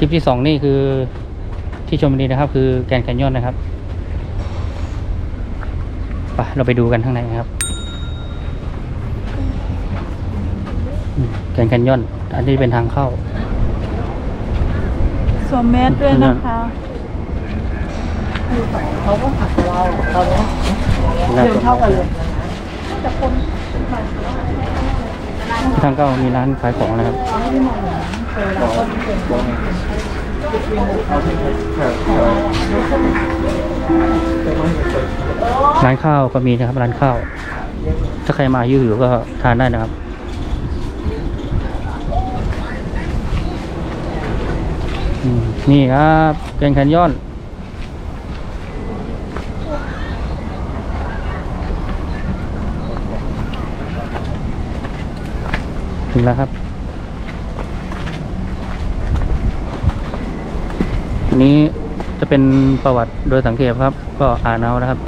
ทริปที่สองนี่คือที่ชมบุรีนะครับ คือแกรนด์แคนยอนนะครับไปเราไปดูกันข้างในนะครับอืมแกรนด์แคนยอน อันนี้เป็นทางเข้า สวมแมสด้วยนะคะเขาก็หักเราเราเนี้ยเดินเท่ากันเลย ทางเขามีร้านขายของนะครับร้านข้าวก็มีนะครับร้านข้าว ถ้าใครมาอยู่ๆก็ทานได้นะครับนี่ครับแกงแคนยอน ถึงแล้วครับ นี้จะเป็นประวัติโดยสังเกตครับ ก็อ่านเอานะครับ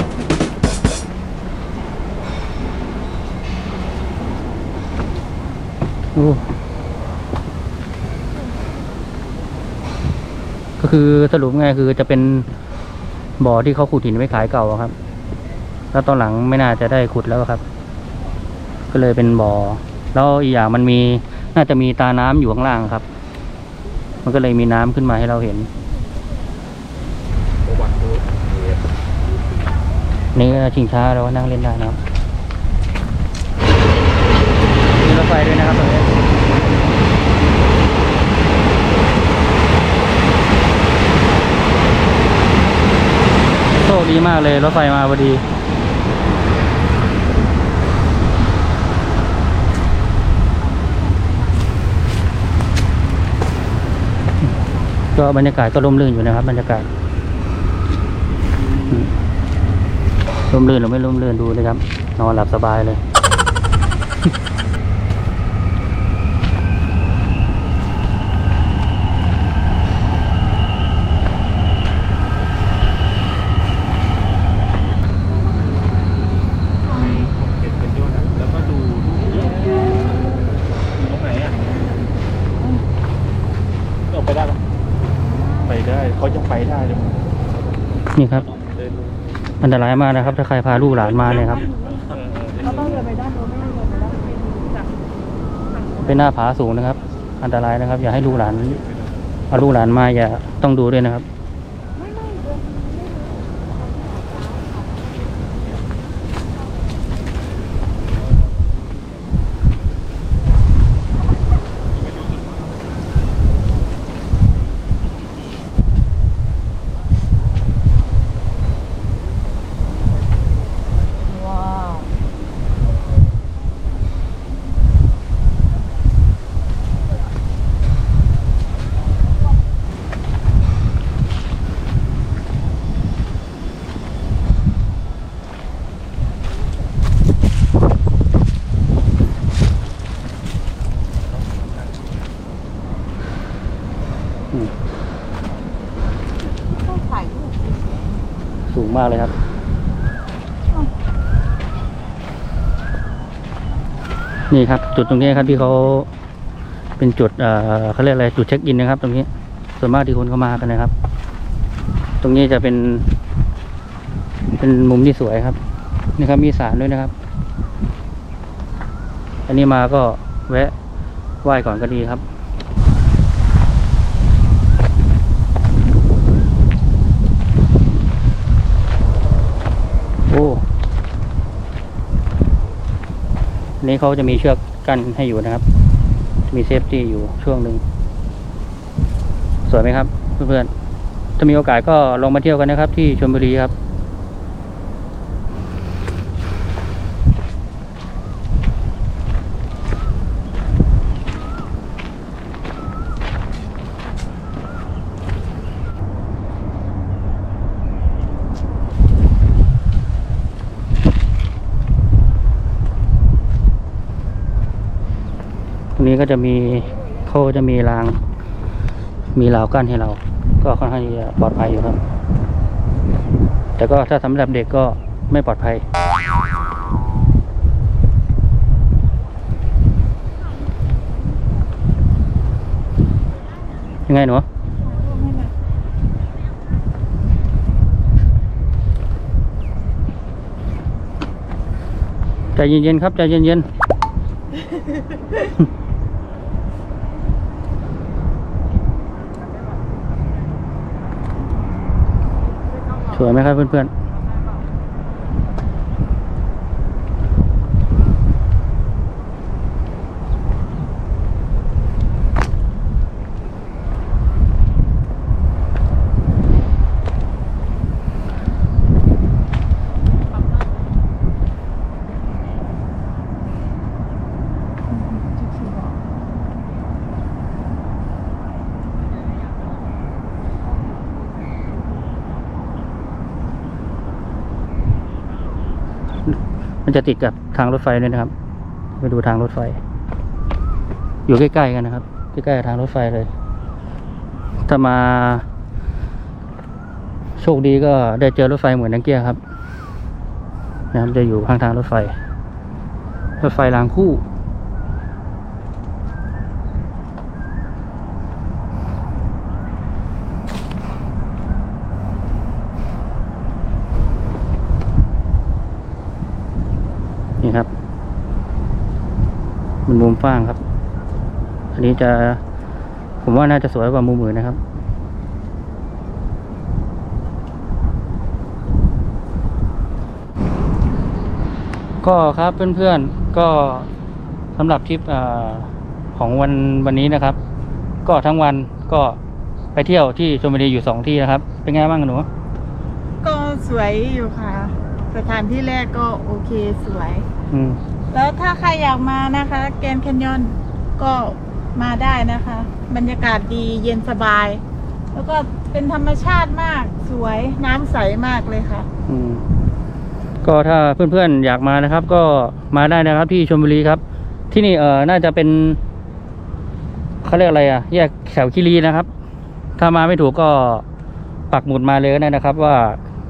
ก็คือสรุปง่ายคือจะเป็นบ่อที่เขาขุดหินไว้ขายเก่าครับ แล้วตอนหลังไม่น่าจะได้ขุดแล้วครับ ก็เลยเป็นบ่อ แล้วอีกอย่างมันมีน่าจะมีตาน้ำอยู่ข้างล่างครับ มันก็เลยมีน้ำขึ้นมาให้เราเห็น นี่ชิงช้าเราก็นั่งเล่นได้นะครับมีรถไฟด้วยนะครับตรงนี้โชคดีมากเลยรถไฟมาพอดี ก็บรรยากาศก็ร่มรื่นอยู่นะครับ บรรยากาศร่มรื่นหรือไม่ร่มรื่นดูเลยครับนอนหลับสบายเลย แล้วก็ดูตรงไหนอะออกไปได้ปะไปได้เขา ยังไปได้เลยมึงนี่ครับ เดินดูอันตรายมากนะครับ ถ้าใครพาลูกหลานมาเนี่ยครับเออเขาต้องเดินไปด้านโน้นไม่ต้องเดินไปด้านนี้จากเป็นหน้าผาสูงนะครับ อันตรายนะครับ อย่าให้ลูกหลานเอาลูกหลานมาอย่าต้องดูด้วยนะครับ ว้าว อืม ต้องถ่ายรูป สูง มากเลยครับ นี่ครับ จุดตรงนี้ครับที่เขาเป็นจุดเขาเรียกอะไรจุดเช็คอินนะครับ ตรงนี้ส่วนมากที่คนเข้ามากันนะครับ ตรงนี้จะเป็น เป็นมุมที่สวยครับนี่ครับมีสารด้วยนะครับ อันนี้มาก็แวะไหว้ก่อนก็ดีครับ โอ้อันนี้เขาจะมีเชือกกั้นให้อยู่นะครับ มีเซฟตี้อยู่ช่วงหนึ่ง สวยไหมครับ เพื่อนๆ ถ้ามีโอกาสก็ลองมาเที่ยวกันนะครับ ที่ชลบุรีครับ นี้ก็จะมีเขาจะมีราง มีราวกั้นให้เรา ก็ค่อนข้างจะปลอดภัยอยู่ครับ แต่ก็ถ้าสำหรับเด็กก็ไม่ปลอดภัย ยังไงหนูใจเย็นๆครับใจเย็นๆ สวยไหมครับเพื่อนๆ มันจะติดกับทางรถไฟด้วยนะครับ ไปดูทางรถไฟ อยู่ใกล้ๆกันนะครับ ใกล้ๆทางรถไฟเลย ถ้ามา โชคดีก็ได้เจอรถไฟเหมือนนังเกียครับ นะครับจะอยู่ข้างทางรถไฟ รถไฟรางคู่ ครับ มันมุมฟ้างครับ อันนี้จะ ผมว่าน่าจะสวยกว่ามุมอื่นนะครับ ก็ครับเพื่อนๆก็สำหรับทริปอของวันวันนี้นะครับ ก็ทั้งวันก็ไปเที่ยวที่ชลบุรีอยู่สองที่นะครับ เป็นไงบ้างหนูก็สวยอยู่ค่ะ สถานที่แรกก็โอเคสวย อืม แล้วถ้าใครอยากมานะคะ แกรนด์แคนยอนก็มาได้นะคะ บรรยากาศดีเย็นสบาย แล้วก็เป็นธรรมชาติมากสวยน้ำใสมากเลยค่ะ อืม ก็ถ้าเพื่อนๆอยากมานะครับ ก็มาได้นะครับที่ชลบุรีครับ ที่นี่เออน่าจะเป็นเขาเรียกอะไรอะแยกแถวคีรีนะครับ ถ้ามาไม่ถูกก็ปักหมุดมาเลยก็ได้นะครับ ว่า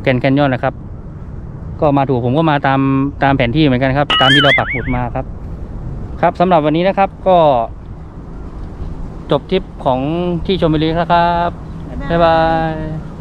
แกนแคนยอนนะครับ ก็มาถูกผมก็มาตามตามแผนที่เหมือนกันครับ ตามที่เราปักหมุดมาครับ ครับสำหรับวันนี้นะครับก็ จบทริปของที่ชมบุรีแล้วครับ บ๊ายบาย